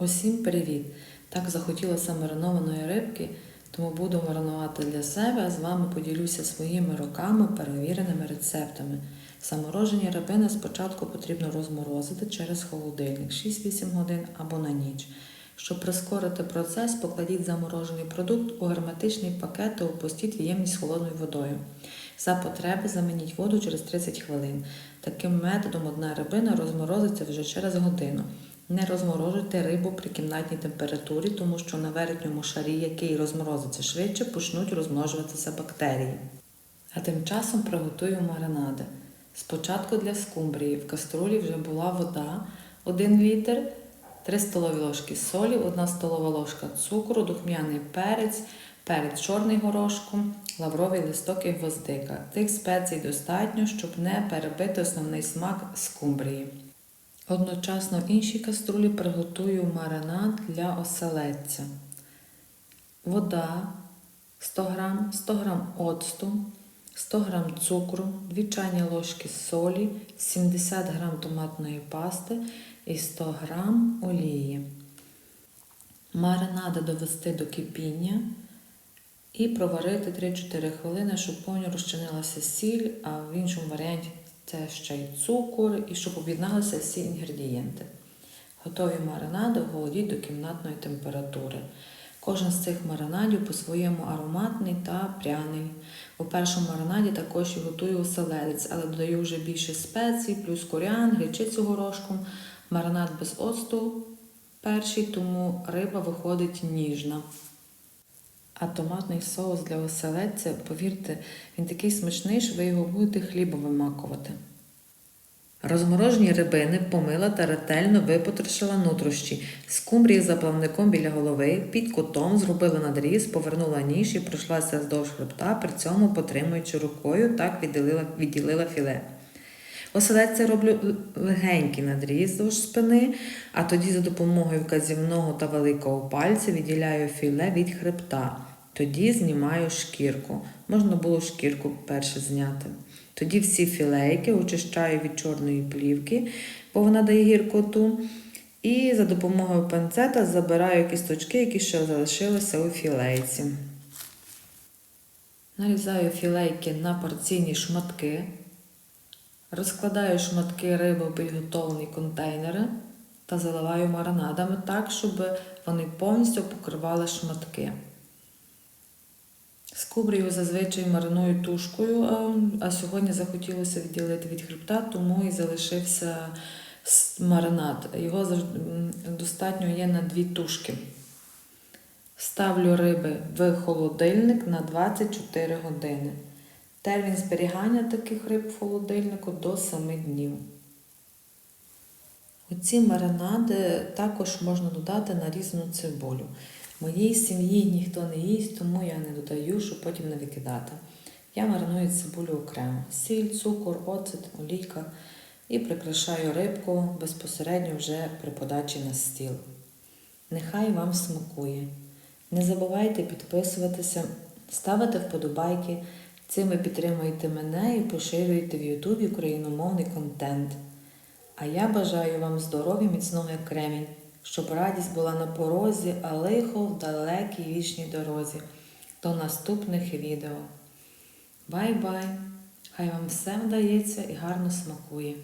Усім привіт! Так захотілося маринованої рибки, тому буду маринувати для себе, а з вами поділюся своїми роками перевіреними рецептами. Заморожені рибини спочатку потрібно розморозити через холодильник 6-8 годин або на ніч. Щоб прискорити процес, покладіть заморожений продукт у герметичний пакет та опустіть в ємність холодною водою. За потреби замініть воду через 30 хвилин. Таким методом одна рибина розморозиться вже через годину. Не розморожуйте рибу при кімнатній температурі, тому що на верхньому шарі, який розморозиться швидше, почнуть розмножуватися бактерії. А тим часом приготую маринади. Спочатку для скумбрії в каструлі вже була вода 1 літр, 3 столові ложки солі, 1 столова ложка цукру, духмяний перець, перець чорний горошком, лавровий листок і гвоздика. Тих спецій достатньо, щоб не перебити основний смак скумбрії. Одночасно в іншій каструлі приготую маринад для оселедця. Вода 100 г, 100 г оцту, 100 г цукру, 2 чайні ложки солі, 70 г томатної пасти і 100 г олії. Маринади довести до кипіння і проварити 3-4 хвилини, щоб повністю розчинилася сіль, а в іншому варіанті це ще й цукор, і щоб об'єдналися всі інгредієнти. Готові маринади охолодіть до кімнатної температури. Кожен з цих маринадів по-своєму ароматний та пряний. У першому маринаді також готую оселедець, але додаю вже більше спецій, плюс коріан, гречицю горошком. Маринад без оцту перший, тому риба виходить ніжна. А томатний соус для оселедця, повірте, він такий смачний, що ви його будете хлібом вимакувати. Розморожені рибини помила та ретельно випотрошила нутрощі. Скумбрії за плавником біля голови, під кутом зробила надріз, повернула ніж і пройшлася вздовж хребта, при цьому потримуючи рукою, так відділила, відділила філе. Оселедця роблю легенький надріз вздовж спини, а тоді за допомогою вказівного та великого пальця відділяю філе від хребта. Тоді знімаю шкірку. Можна було шкірку перше зняти. Тоді всі філейки очищаю від чорної плівки, бо вона дає гіркоту. І за допомогою панцета забираю кісточки, які ще залишилися у філейці. Нарізаю філейки на порційні шматки. Розкладаю шматки риби в підготовлені контейнери та заливаю маринадами так, щоб вони повністю покривали шматки. Скубрію зазвичай мариную тушкою, а сьогодні захотілося відділити від хребта, тому і залишився маринад. Його достатньо є на дві тушки. Ставлю риби в холодильник на 24 години. Термін зберігання таких риб в холодильнику до 7 днів. У ці маринади також можна додати нарізану цибулю. Моїй сім'ї ніхто не їсть, тому я не додаю, щоб потім не викидати. Я мариную цибулю окремо. Сіль, цукор, оцет, олійка і прикрашаю рибку безпосередньо вже при подачі на стіл. Нехай вам смакує. Не забувайте підписуватися, ставити вподобайки. Цим ви підтримуєте мене і поширюєте в Ютубі україномовний контент. А я бажаю вам здоров'я, міцного як кремінь, щоб радість була на порозі, а лихо в далекій вічній дорозі. До наступних відео. Бай-бай! Хай вам все вдається і гарно смакує!